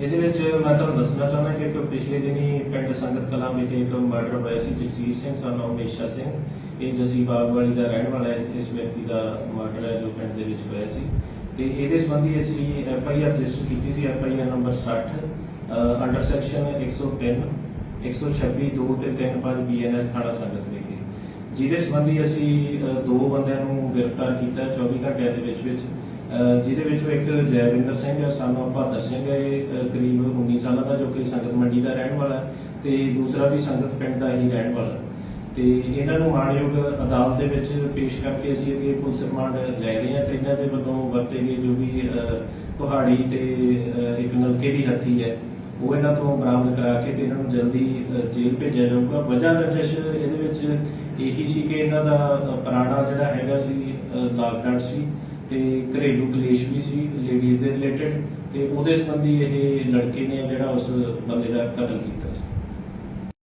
ਇਹਦੇ ਵਿੱਚ ਮੈਂ ਤੁਹਾਨੂੰ ਦੱਸਣਾ ਚਾਹੁੰਦਾ ਕਿ ਇੱਕ ਪਿਛਲੇ ਦਿਨੀ ਪਿੰਡ ਸੰਗਤ ਕਲਾਂ ਵਿਖੇ ਇੱਕ ਮਰਡਰ ਹੋਇਆ ਸੀ, ਜਗਸੀਰ ਸਿੰਘ, son of ਸਿੰਘ। ਇਹ ਜਸੀ ਬਾਗਵਾਲੀ ਦਾ ਰਹਿਣ ਵਾਲਾ ਹੈ, ਇਸ ਵਿਅਕਤੀ ਦਾ ਮਰਡਰ ਹੈ ਜੋ ਪਿੰਡ ਦੇ ਵਿੱਚ ਹੋਇਆ ਸੀ। ਤੇ ਇਹਦੇ ਸੰਬੰਧੀ ਅਸੀਂ ਐਫ ਆਈ ਆਰ ਰਜਿਸਟਰ ਕੀਤੀ ਸੀ, F I R number 60 under section 103 126 2 ਤੇ 3 5 ਬੀਐਨਐਸ ਥਾਣਾ ਸੰਗਤ ਵਿਖੇ। ਜਿਹਦੇ ਸੰਬੰਧੀ ਅਸੀਂ ਅ, ਦੋ ਬੰਦਿਆਂ ਨੂੰ ਗ੍ਰਿਫਤਾਰ ਕੀਤਾ ਹੈ 24 ਘੰਟਿਆਂ ਦੇ ਵਿੱਚ ਵਿੱਚ ਅ, ਜਿਹਦੇ ਵਿੱਚੋਂ ਇੱਕ ਜੈਵਿੰਦਰ ਸਿੰਘ ਹੈ ਸਾਨੂੰ ਬਹਾਦਰ ਸਿੰਘ ਹੈ ਇਹ, ਅ, ਕਰੀਬ 19 ਸਾਲਾਂ ਦਾ ਜੋ ਕਿ ਸੰਗਤ ਮੰਡੀ ਦਾ ਰਹਿਣ ਵਾਲਾ ਹੈ ਤੇ ਦੂਸਰਾ ਵੀ ਸੰਗਤ ਪਿੰਡ ਦਾ ਹੀ ਰਹਿਣ ਵਾਲਾ ਹੈ। ਤੇ ਇਹਨਾਂ ਨੂੰ ਮਾਣਯੋਗ ਅਦਾਲਤ ਦੇ ਵਿੱਚ ਪੇਸ਼ ਕਰਕੇ ਅਸੀਂ ਅੱਗੇ ਪੁਲਿਸ ਰਿਮਾਂਡ ਲੈ ਰਹੇ ਹਾਂ ਤੇ ਇਹਨਾਂ ਦੇ ਵੱਲੋਂ ਵਰਤੇ ਗਏ ਜੋ ਵੀ ਅ, ਕੁਹਾੜੀ ਤੇ ਅ, ਇੱਕ ਨਲਕੇ ਦੀ ਹੱਥੀ ਹੈ ਉਹ ਇਹਨਾਂ ਤੋਂ ਬਰਾਮਦ ਕਰਾ ਕੇ ਤੇ ਇਹਨਾਂ ਨੂੰ ਜਲਦੀ ਜੇਲ੍ਹ ਭੇਜਿਆ ਜਾਊਗਾ। ਵਜ੍ਹਾ ਰਜਿਸ਼ ਇਹਦੇ ਵਿੱਚ ਇਹੀ ਸੀ ਕਿ ਇਹਨਾਂ ਦਾ ਪੁਰਾਣਾ ਜਿਹੜਾ ਹੈਗਾ ਸੀ ਲਾਕਡਾਊਨ ਸੀ ਤੇ ਘਰੇਲੂ ਕਲੇਸ਼ ਵੀ ਸੀ ਲੇਡੀਜ਼ ਦੇ ਰਿਲੇਟਡ ਤੇ ਉਹਦੇ ਸੰਬੰਧੀ ਇਹ ਲੜਕੇ ਨੇ ਜਿਹੜਾ ਉਸ ਬੰਦੇ ਦਾ ਕਤਲ ਕੀਤਾ ਸੀ।